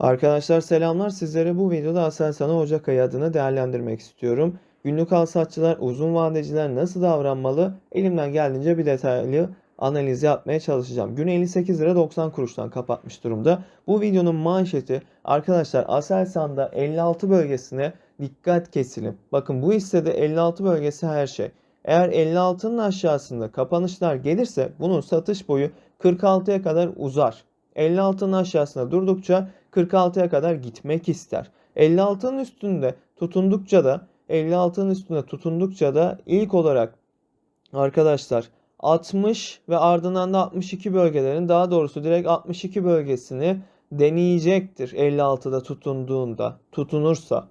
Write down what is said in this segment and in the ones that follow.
Arkadaşlar selamlar. Sizlere bu videoda Aselsan Ocak ayı adına değerlendirmek istiyorum. Günlük alsatçılar, uzun vadeciler nasıl davranmalı? Elimden geldiğince bir detaylı analiz yapmaya çalışacağım. Gün 58 lira 90 kuruştan kapatmış durumda. Bu videonun manşeti arkadaşlar Aselsan'da 56 bölgesine dikkat kesilin. Bakın bu hissede 56 bölgesi her şey. Eğer 56'nın aşağısında kapanışlar gelirse bunun satış boyu 46'ya kadar uzar. 56'nın aşağısında durdukça 46'ya kadar gitmek ister. 56'nın üstünde tutundukça da 56'nın üstünde tutundukça da ilk olarak arkadaşlar 60 ve ardından da 62 bölgelerin daha doğrusu direkt 62 bölgesini deneyecektir 56'da tutunduğunda tutunursa.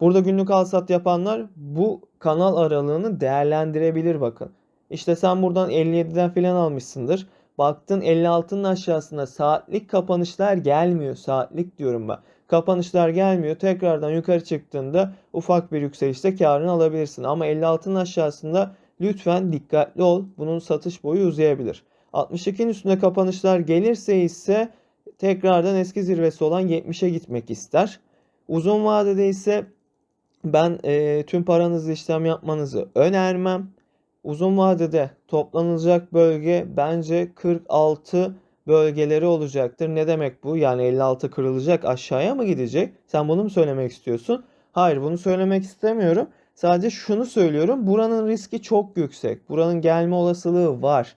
Burada günlük alsat yapanlar bu kanal aralığını değerlendirebilir bakın. İşte sen buradan 57'den filan almışsındır. Baktın 56'nın aşağısında saatlik kapanışlar gelmiyor. Saatlik diyorum ben. Kapanışlar gelmiyor. Tekrardan yukarı çıktığında ufak bir yükselişte karını alabilirsin. Ama 56'nın aşağısında lütfen dikkatli ol. Bunun satış boyu uzayabilir. 62'nin üstünde kapanışlar gelirse ise tekrardan eski zirvesi olan 70'e gitmek ister. Uzun vadede ise ben e, tüm paranızı işlem yapmanızı önermem. Uzun vadede toplanılacak bölge bence 46 bölgeleri olacaktır. Ne demek bu? Yani 56 kırılacak aşağıya mı gidecek? Sen bunu mu söylemek istiyorsun? Hayır bunu söylemek istemiyorum. Sadece şunu söylüyorum. Buranın riski çok yüksek. Buranın gelme olasılığı var.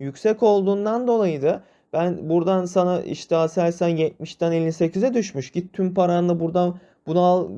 Yüksek olduğundan dolayı da ben buradan sana işte Aselsan 70'ten 58'e düşmüş. Git tüm paranla buradan bunu al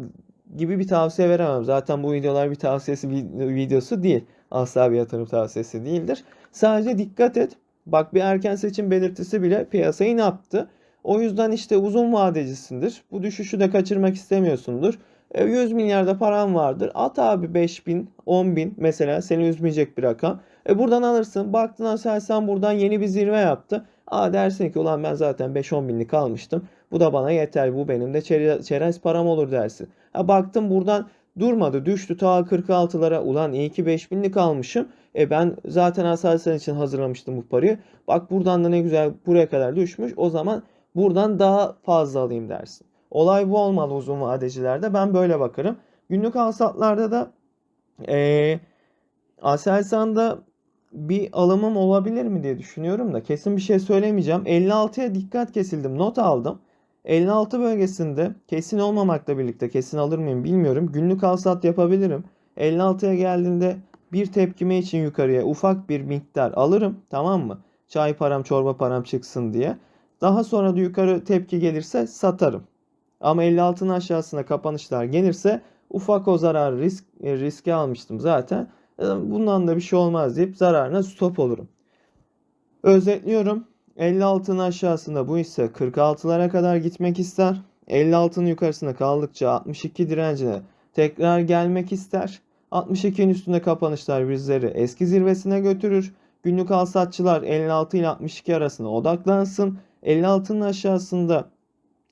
gibi bir tavsiye veremem. Zaten bu videolar bir tavsiyesi videosu değil. Asla bir yatırım tavsiyesi değildir. Sadece dikkat et. Bak bir erken seçim belirtisi bile piyasayı ne yaptı? O yüzden işte uzun vadecisindir. Bu düşüşü de kaçırmak istemiyorsundur. 100 milyarda paran vardır. At abi 5 bin, 10 bin mesela seni üzmeyecek bir rakam. E buradan alırsın. Baktın Aselsan buradan yeni bir zirve yaptı. Aa dersin ki ulan ben zaten 5-10 binlik almıştım. Bu da bana yeter. Bu benim de çerez param olur dersin. Ha baktım buradan durmadı. Düştü ta 46'lara. Ulan iyi ki 5000'lik almışım. E ben zaten Aselsan için hazırlamıştım bu parayı. Bak buradan da ne güzel buraya kadar düşmüş. O zaman buradan daha fazla alayım dersin. Olay bu olmalı uzun vadecilerde. Ben böyle bakarım. Günlük alsatlarda da e, Aselsan'da bir alımım olabilir mi diye düşünüyorum da kesin bir şey söylemeyeceğim. 56'ya dikkat kesildim. Not aldım. 56 bölgesinde kesin olmamakla birlikte kesin alır mıyım bilmiyorum. Günlük alsat yapabilirim. 56'ya geldiğinde bir tepkime için yukarıya ufak bir miktar alırım. Tamam mı? Çay param çorba param çıksın diye. Daha sonra da yukarı tepki gelirse satarım. Ama 56'nın aşağısına kapanışlar gelirse ufak o zarar risk e, riske almıştım zaten. E, bundan da bir şey olmaz deyip zararına stop olurum. Özetliyorum. 56'nın aşağısında bu ise 46'lara kadar gitmek ister. 56'nın yukarısında kaldıkça 62 direncine tekrar gelmek ister. 62'nin üstünde kapanışlar bizleri eski zirvesine götürür. Günlük alsatçılar 56 ile 62 arasında odaklansın. 56'nın aşağısında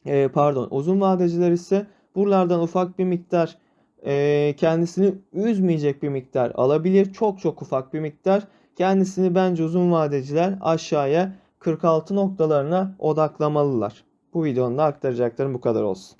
e, pardon uzun vadeciler ise buralardan ufak bir miktar e, kendisini üzmeyecek bir miktar alabilir. Çok çok ufak bir miktar. Kendisini bence uzun vadeciler aşağıya 46 noktalarına odaklamalılar. Bu videonun aktaracaklarım bu kadar olsun.